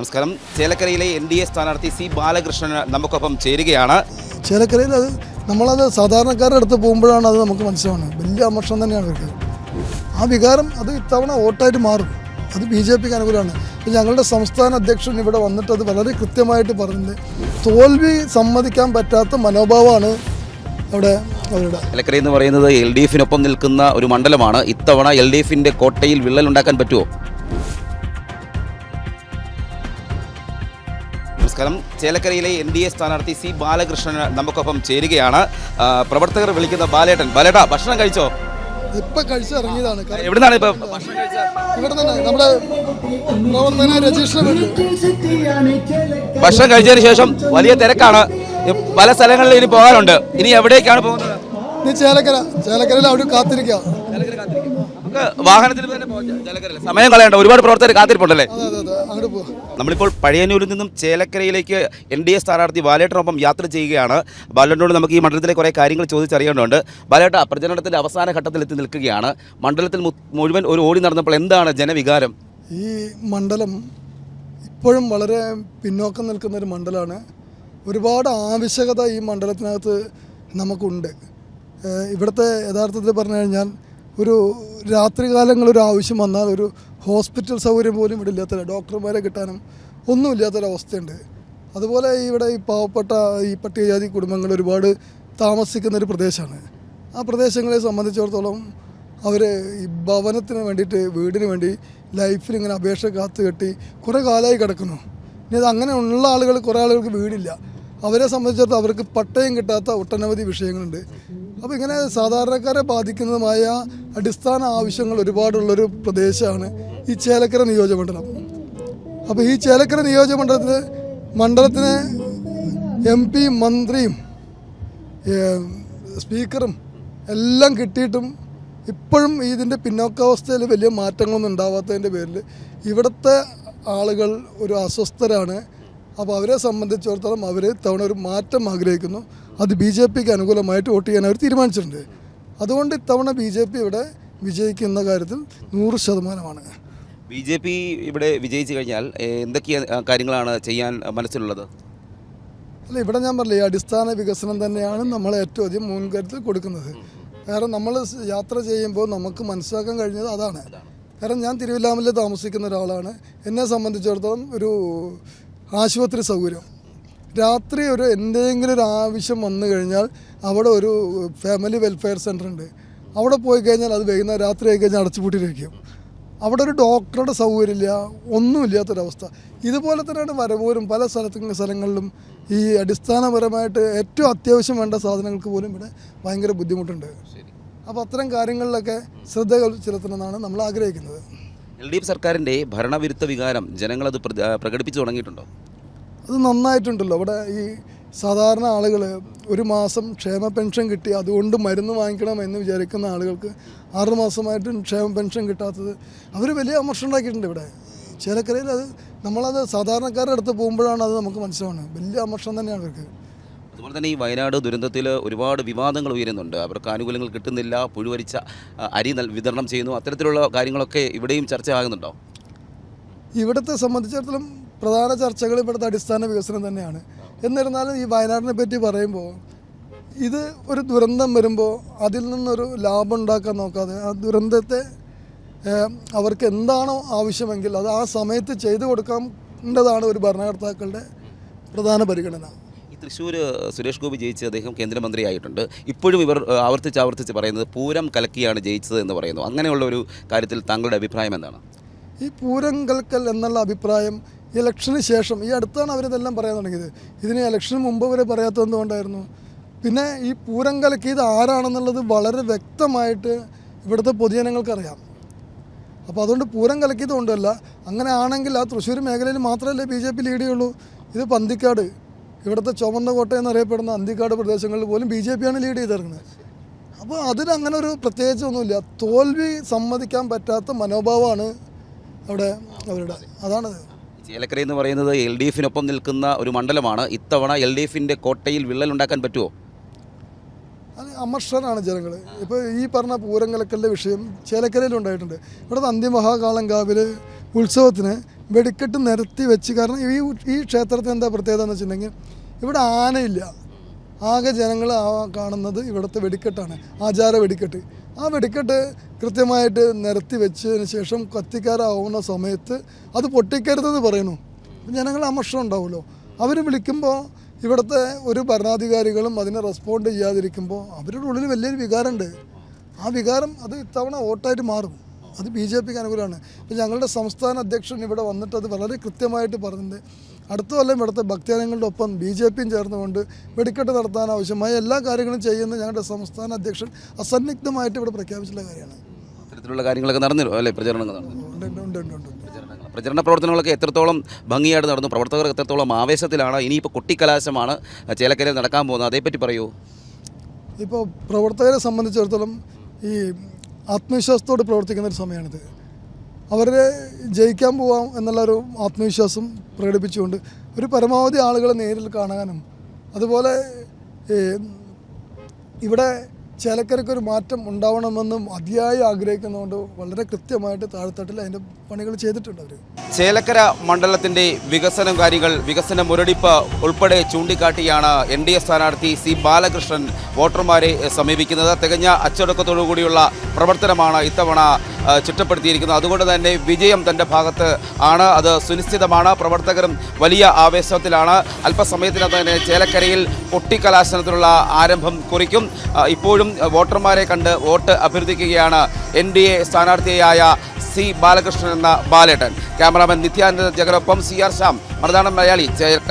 നമസ്കാരം. ചേലക്കരയിലെ N D A സ്ഥാനാർത്ഥി സി ബാലകൃഷ്ണൻ നമുക്കൊപ്പം ചേരുകയാണ്. ചേലക്കരയിൽ അത് നമ്മളത് സാധാരണക്കാരുടെ അടുത്ത് പോകുമ്പോഴാണ് അത് നമുക്ക് മനസ്സിലാവുന്നത്. വലിയ അമർഷം തന്നെയാണ് അവർക്ക് ആ വികാരം അത് ഇത്തവണ വോട്ടായിട്ട് മാറും. അത് ബി ജെ പിക്ക് അനുകൂലമാണ്. ഞങ്ങളുടെ സംസ്ഥാന അധ്യക്ഷൻ ഇവിടെ വന്നിട്ട് അത് വളരെ കൃത്യമായിട്ട് പറഞ്ഞത് തോൽവി സമ്മതിക്കാൻ പറ്റാത്ത മനോഭാവമാണ് അവിടെ അവരുടെ. ചേലക്കര എന്ന് പറയുന്നത് എൽ ഡി എഫിനൊപ്പം നിൽക്കുന്ന ഒരു മണ്ഡലമാണ്. ഇത്തവണ എൽ ഡി എഫിന്റെ കോട്ടയിൽ വിള്ളൽ ഉണ്ടാക്കാൻ പറ്റുമോ? നമസ്കാരം. ചേലക്കരയിലെ എൻ ഡി എ സ്ഥാനാർത്ഥി സി ബാലകൃഷ്ണൻ നമുക്കൊപ്പം ചേരുകയാണ്. പ്രവർത്തകർ വിളിക്കുന്ന ബാലേട്ടൻ. ബാലേട്ടാ ഭക്ഷണം കഴിച്ചോ? ഇപ്പൊ കഴിച്ചിറങ്ങിയതാണ് എവിടുന്നാണ് ഇപ്പൊ ഭക്ഷണം കഴിച്ചത്? ഇവിടെ തന്നെ നമ്മുടെ പ്രവർത്തന രജിസ്റ്റർ ഭക്ഷണം കഴിച്ചതിന് ശേഷം വലിയ തിരക്കാണ്. പല സ്ഥലങ്ങളിൽ ഇനി പോകാനുണ്ട്. ഇനി എവിടേക്കാണ് പോകുന്നത്? ചേലക്കര. ചേലക്കരയിൽ അവിടെ കാത്തിരിക്കുക വാഹനത്തിൽ. സമയം കളയണ്ട. ഒരുപാട് പ്രവർത്തകർ കാത്തിരിപ്പുണ്ടല്ലേ? അങ്ങോട്ട് പോവാം. നമ്മളിപ്പോൾ പഴയന്നൂരിൽ നിന്നും ചേലക്കരയിലേക്ക് എൻ ഡി എ സ്ഥാനാർത്ഥി ബാലേട്ടനൊപ്പം യാത്ര ചെയ്യുകയാണ്. ബാലേട്ടനോട് നമുക്ക് ഈ മണ്ഡലത്തിലെ കുറേ കാര്യങ്ങൾ ചോദിച്ചറിയേണ്ടതുണ്ട്. ബാലേട്ട പ്രചരണത്തിന്റെ അവസാന ഘട്ടത്തിൽ എത്തി നിൽക്കുകയാണ്. മണ്ഡലത്തിൽ മുഴുവൻ ഒരു ഓടി നടന്നപ്പോൾ എന്താണ് ജനവികാരം? ഈ മണ്ഡലം ഇപ്പോഴും വളരെ പിന്നോക്കം നിൽക്കുന്ന ഒരു മണ്ഡലമാണ്. ഒരുപാട് ആവശ്യകത ഈ മണ്ഡലത്തിനകത്ത് നമുക്കുണ്ട്. ഇവിടുത്തെ യഥാർത്ഥത്തിൽ പറഞ്ഞു കഴിഞ്ഞാൽ ഒരു രാത്രികാലങ്ങൾ ഒരു ആവശ്യം വന്നാൽ ഒരു ഹോസ്പിറ്റൽ സൗകര്യം പോലും ഇവിടെ ഇല്ലാത്ത ഡോക്ടർമാരെ കിട്ടാനും ഒന്നും ഇല്ലാത്തൊരവസ്ഥയുണ്ട്. അതുപോലെ ഇവിടെ ഈ പാവപ്പെട്ട ഈ പട്ടികജാതി കുടുംബങ്ങൾ ഒരുപാട് താമസിക്കുന്ന ഒരു പ്രദേശമാണ്. ആ പ്രദേശങ്ങളെ സംബന്ധിച്ചിടത്തോളം അവർ ഈ ഭവനത്തിന് വേണ്ടിയിട്ട് വീടിന് വേണ്ടി ലൈഫിൽ ഇങ്ങനെ അപേക്ഷ കാത്തു കെട്ടി കുറേ കാലമായി കിടക്കുന്നു. ഇനി അത് അങ്ങനെ ഉള്ള ആളുകൾ കുറേ ആളുകൾക്ക് വീടില്ല. അവരെ സംബന്ധിച്ചിടത്തോളം അവർക്ക് പട്ടയം കിട്ടാത്ത ഒട്ടനവധി വിഷയങ്ങളുണ്ട്. അപ്പോൾ ഇങ്ങനെ സാധാരണക്കാരെ ബാധിക്കുന്നതുമായ അടിസ്ഥാന ആവശ്യങ്ങൾ ഒരുപാടുള്ളൊരു പ്രദേശമാണ് ഈ ചേലക്കര നിയോജകമണ്ഡലം അപ്പോൾ ഈ ചേലക്കര നിയോജകമണ്ഡലത്തിൽ മണ്ഡലത്തിന് എം പി മന്ത്രിയും സ്പീക്കറും എല്ലാം കിട്ടിയിട്ടും ഇപ്പോഴും ഇതിന്റെ പിന്നോക്കാവസ്ഥയിൽ വലിയ മാറ്റങ്ങളൊന്നും ഉണ്ടാവാത്തതിന്റെ പേരിൽ ഇവിടുത്തെ ആളുകൾ ഒരു അസ്വസ്ഥരാണ്. അപ്പോൾ അവരെ സംബന്ധിച്ചിടത്തോളം അവർ തവണ ഒരു മാറ്റം ആഗ്രഹിക്കുന്നു. അത് ബി ജെ പിക്ക് അനുകൂലമായിട്ട് വോട്ട് ചെയ്യാൻ അവർ തീരുമാനിച്ചിട്ടുണ്ട്. അതുകൊണ്ട് ഇത്തവണ ബി ജെ പി ഇവിടെ വിജയിക്കുന്ന കാര്യത്തിൽ നൂറ് ശതമാനമാണ്. ബി ജെ പി ഇവിടെ വിജയിച്ചു കഴിഞ്ഞാൽ എന്തൊക്കെ കാര്യങ്ങളാണ് ചെയ്യാൻ മനസ്സിലുള്ളത്? അല്ല ഇവിടെ ഞാൻ പറഞ്ഞില്ലേ അടിസ്ഥാന വികസനം തന്നെയാണ് നമ്മൾ ഏറ്റവും അധികം മുൻകരുതൽ കൊടുക്കുന്നത്. കാരണം നമ്മൾ യാത്ര ചെയ്യുമ്പോൾ നമുക്ക് മനസ്സിലാക്കാൻ കഴിഞ്ഞത് അതാണ്. കാരണം ഞാൻ തിരുവല്ലാമല്ലേ താമസിക്കുന്ന ഒരാളാണ്. എന്നെ സംബന്ധിച്ചിടത്തോളം ഒരു ആശുപത്രി സൗകര്യം. രാത്രി ഒരു എന്തെങ്കിലും ഒരു ആവശ്യം വന്നു കഴിഞ്ഞാൽ അവിടെ ഒരു ഫാമിലി വെൽഫെയർ സെന്റർ ഉണ്ട്. അവിടെ പോയി കഴിഞ്ഞാൽ അത് വൈകുന്നേരം രാത്രി ആയി കഴിഞ്ഞാൽ അടച്ചുപൂട്ടിയിരിക്കും. അവിടെ ഒരു ഡോക്ടറുടെ സൗകര്യമില്ല ഒന്നുമില്ലാത്തൊരവസ്ഥ. ഇതുപോലെ തന്നെയാണ് വരവൂരും പല സ്ഥലത്തും സ്ഥലങ്ങളിലും ഈ അടിസ്ഥാനപരമായിട്ട് ഏറ്റവും അത്യാവശ്യം വേണ്ട സാധനങ്ങൾക്ക് പോലും ഇവിടെ ഭയങ്കര ബുദ്ധിമുട്ടുണ്ട്. അപ്പോൾ അത്തരം കാര്യങ്ങളിലൊക്കെ ശ്രദ്ധ ചെലുത്തണമെന്നാണ് നമ്മൾ ആഗ്രഹിക്കുന്നത്. എൽ ഡി എഫ് സർക്കാരിന്റെ ഭരണവിരുദ്ധ വികാരം ജനങ്ങളത് പ്രകടിപ്പിച്ചു തുടങ്ങിയിട്ടുണ്ടോ? അത് നന്നായിട്ടുണ്ടല്ലോ. അവിടെ ഈ സാധാരണ ആളുകൾ ഒരു മാസം ക്ഷേമ പെൻഷൻ കിട്ടി അതുകൊണ്ട് മരുന്ന് വാങ്ങിക്കണം എന്ന് വിചാരിക്കുന്ന ആളുകൾക്ക് ആറ് മാസമായിട്ട് ക്ഷേമ പെൻഷൻ കിട്ടാത്തത് അവർ വലിയ അമർഷം ഉണ്ടാക്കിയിട്ടുണ്ട് ഇവിടെ. ചേലക്കരയിൽ അത് നമ്മളത് സാധാരണക്കാരുടെ അടുത്ത് പോകുമ്പോഴാണ് അത് നമുക്ക് മനസ്സിലാവുന്നത്. വലിയ അമർഷം തന്നെയാണ് അവർക്ക്. അതുപോലെ തന്നെ ഈ വയനാട് ദുരന്തത്തിൽ ഒരുപാട് വിവാദങ്ങൾ ഉയരുന്നുണ്ട്. അവർക്ക് ആനുകൂല്യങ്ങൾ കിട്ടുന്നില്ല. പുഴുവരിച്ച അരി വിതരണം ചെയ്യുന്നു. അത്തരത്തിലുള്ള കാര്യങ്ങളൊക്കെ ഇവിടെയും ചർച്ചയാകുന്നുണ്ടോ ഇവിടുത്തെ സംബന്ധിച്ചിടത്തോളം പ്രധാന ചർച്ചകൾ ഇവിടുത്തെ അടിസ്ഥാന വികസനം തന്നെയാണ്. എന്നിരുന്നാലും ഈ വയനാടിനെ പറ്റി പറയുമ്പോൾ ഇത് ഒരു ദുരന്തം വരുമ്പോൾ അതിൽ നിന്നൊരു ലാഭം ഉണ്ടാക്കാൻ നോക്കാതെ ആ ദുരന്തത്തെ അവർക്ക് എന്താണോ ആവശ്യമെങ്കിൽ അത് ആ സമയത്ത് ചെയ്തു കൊടുക്കേണ്ടതാണ് ഒരു ഭരണകർത്താക്കളുടെ പ്രധാന പരിഗണന. ഈ തൃശ്ശൂർ സുരേഷ് ഗോപി ജയിച്ച് അദ്ദേഹം കേന്ദ്രമന്ത്രിയായിട്ടുണ്ട്. ഇപ്പോഴും ഇവർ ആവർത്തിച്ച് ആവർത്തിച്ച് പറയുന്നത് പൂരം കലക്കിയാണ് ജയിച്ചത് എന്ന് പറയുന്നു. അങ്ങനെയുള്ള ഒരു കാര്യത്തിൽ താങ്കളുടെ അഭിപ്രായം എന്താണ്? ഈ പൂരം കൽക്കൽ എന്നുള്ള അഭിപ്രായം ഇലക്ഷന് ശേഷം ഈ അടുത്താണ് അവരിതെല്ലാം പറയാൻ തുടങ്ങിയത്. ഇതിന് ഇലക്ഷന് മുമ്പ് വരെ പറയാത്തത് എന്തുകൊണ്ടായിരുന്നു? പിന്നെ ഈ പൂരം കലക്കിയത് ആരാണെന്നുള്ളത് വളരെ വ്യക്തമായിട്ട് ഇവിടുത്തെ പൊതുജനങ്ങൾക്കറിയാം. അപ്പോൾ അതുകൊണ്ട് പൂരം കലക്കിയത് കൊണ്ടല്ല അങ്ങനെ ആണെങ്കിൽ ആ തൃശ്ശൂർ മേഖലയിൽ മാത്രമല്ലേ ബി ജെ പി ലീഡ് ചെയ്യുള്ളൂ? ഇത് പന്തിക്കാട്. ഇവിടുത്തെ ചുവന്ന കോട്ട എന്നറിയപ്പെടുന്ന അന്തിക്കാട് പ്രദേശങ്ങളിൽ പോലും ബി ജെ പിയാണ് ലീഡ് ചെയ്തിറങ്ങുന്നത് അപ്പോൾ അതിനങ്ങനെ ഒരു പ്രത്യേകിച്ചൊന്നുമില്ല. തോൽവി സമ്മതിക്കാൻ പറ്റാത്ത മനോഭാവമാണ് അവിടെ അവരുടെ. അതാണ് ചേലക്കര എന്ന് പറയുന്നത് എൽ ഡി എഫിനൊപ്പം നിൽക്കുന്ന ഒരു മണ്ഡലമാണ്. ഇത്തവണ എൽ ഡി എഫിന്റെ കോട്ടയിൽ വിള്ളൽ ഉണ്ടാക്കാൻ പറ്റുമോ? അത് അമർഷനാണ് ജനങ്ങൾ. ഇപ്പോൾ ഈ പറഞ്ഞ പൂരങ്ങലക്കലിന്റെ വിഷയം ചേലക്കരയിലുണ്ടായിട്ടുണ്ട്. ഇവിടുത്തെ അന്തിമഹാകാളങ്കാവിൽ ഉത്സവത്തിന് വെടിക്കെട്ട് നിരത്തി വെച്ച്. കാരണം ഈ ഈ ക്ഷേത്രത്തിന് എന്താ പ്രത്യേകത എന്ന് വെച്ചിട്ടുണ്ടെങ്കിൽ ഇവിടെ ആനയില്ല. ആകെ ജനങ്ങൾ കാണുന്നത് ഇവിടുത്തെ വെടിക്കെട്ടാണ്. ആചാര വെടിക്കെട്ട്. ആ വെടിക്കെട്ട് കൃത്യമായിട്ട് നിരത്തി വെച്ചതിന് ശേഷം കത്തിക്കാരാവുന്ന സമയത്ത് അത് പൊട്ടിക്കരുതെന്ന് പറയുന്നു. ജനങ്ങൾ അമർഷം ഉണ്ടാവുമല്ലോ. അവർ വിളിക്കുമ്പോൾ ഇവിടുത്തെ ഒരു ഭരണാധികാരികളും അതിനെ റെസ്പോണ്ട് ചെയ്യാതിരിക്കുമ്പോൾ അവരുടെ ഉള്ളിൽ വലിയൊരു വികാരമുണ്ട്. ആ വികാരം അത് ഇത്തവണ വോട്ടായിട്ട് മാറും. അത് ബി ജെ പിക്ക് അനുകൂലമാണ്. ഇപ്പം ഞങ്ങളുടെ സംസ്ഥാന അധ്യക്ഷൻ ഇവിടെ വന്നിട്ട് അത് വളരെ കൃത്യമായിട്ട് പറഞ്ഞിട്ടുണ്ട്. അടുത്ത കൊല്ലം ഇവിടുത്തെ ഭക്തജനങ്ങളുടെ ഒപ്പം ബി ജെ പിയും ചേർന്നുകൊണ്ട് വെടിക്കെട്ട് നടത്താൻ ആവശ്യമായ എല്ലാ കാര്യങ്ങളും ചെയ്യുന്ന ഞങ്ങളുടെ സംസ്ഥാന അധ്യക്ഷൻ അസന്നിഗ്ധമായിട്ട് ഇവിടെ പ്രഖ്യാപിച്ചിട്ടുള്ള കാര്യമാണ്. അത്തരത്തിലുള്ള കാര്യങ്ങളൊക്കെ നടന്നു അല്ലേ പ്രചരണങ്ങൾ പ്രചരണ പ്രവർത്തനങ്ങളൊക്കെ എത്രത്തോളം ഭംഗിയായിട്ട് നടന്നു? പ്രവർത്തകർ എത്രത്തോളം ആവേശത്തിലാണ്? ഇനിയിപ്പോൾ കൊട്ടിക്കലാശമാണ് ചേലക്കരയിൽ നടക്കാൻ പോകുന്നത്. അതേപ്പറ്റി പറയൂ. ഇപ്പോൾ പ്രവർത്തകരെ സംബന്ധിച്ചിടത്തോളം ഈ ആത്മവിശ്വാസത്തോട് പ്രവർത്തിക്കുന്ന ഒരു സമയമാണിത്. അവരെ ജയിക്കാൻ പോവാം എന്നുള്ളൊരു ആത്മവിശ്വാസം പ്രകടിപ്പിച്ചുകൊണ്ട് ഒരു പരമാവധി ആളുകളെ നേരിൽ കാണാനും അതുപോലെ ഇവിടെ ചേലക്കരയ്ക്ക് ഒരു മാറ്റം ഉണ്ടാവണമെന്നും അതിയായി ആഗ്രഹിക്കുന്നതുകൊണ്ട് വളരെ കൃത്യമായിട്ട് താഴെത്തട്ടിൽ അതിന്റെ പണികൾ ചെയ്തിട്ടുണ്ട് അവർ ചേലക്കര മണ്ഡലത്തിന്റെ വികസനം കാര്യങ്ങൾ വികസന മുരടിപ്പ് ഉൾപ്പെടെ ചൂണ്ടിക്കാട്ടിയാണ് എൻ ഡി എ സ്ഥാനാർത്ഥി സി ബാലകൃഷ്ണൻ വോട്ടർമാരെ സമീപിക്കുന്നത്. തികഞ്ഞ അച്ചടക്കത്തോടുകൂടിയുള്ള പ്രവർത്തനമാണ് ഇത്തവണ ചിട്ടപ്പെടുത്തിയിരിക്കുന്നത്. അതുകൊണ്ട് തന്നെ വിജയം തന്റെ ഭാഗത്ത് ആണ്. അത് സുനിശ്ചിതമാണ്. പ്രവർത്തകരും വലിയ ആവേശത്തിലാണ്. അല്പസമയത്തിനകം തന്നെ ചേലക്കരയിൽ പൊട്ടിക്കലാശനത്തിനുള്ള ആരംഭം കുറിക്കും. ആ, ഇപ്പോഴും വോട്ടർമാരെ കണ്ട് വോട്ട് അഭ്യർത്ഥിക്കുകയാണ് എൻ ഡി എ സ്ഥാനാർത്ഥിയായ സി ബാലകൃഷ്ണൻ എന്ന ബാലേട്ടൻ. ക്യാമറാമാൻ നിത്യാനന്ദ ജഗനൊപ്പം സി ആർ ശ്യാം. മറുനാടൻ മലയാളി ചേർക്ക.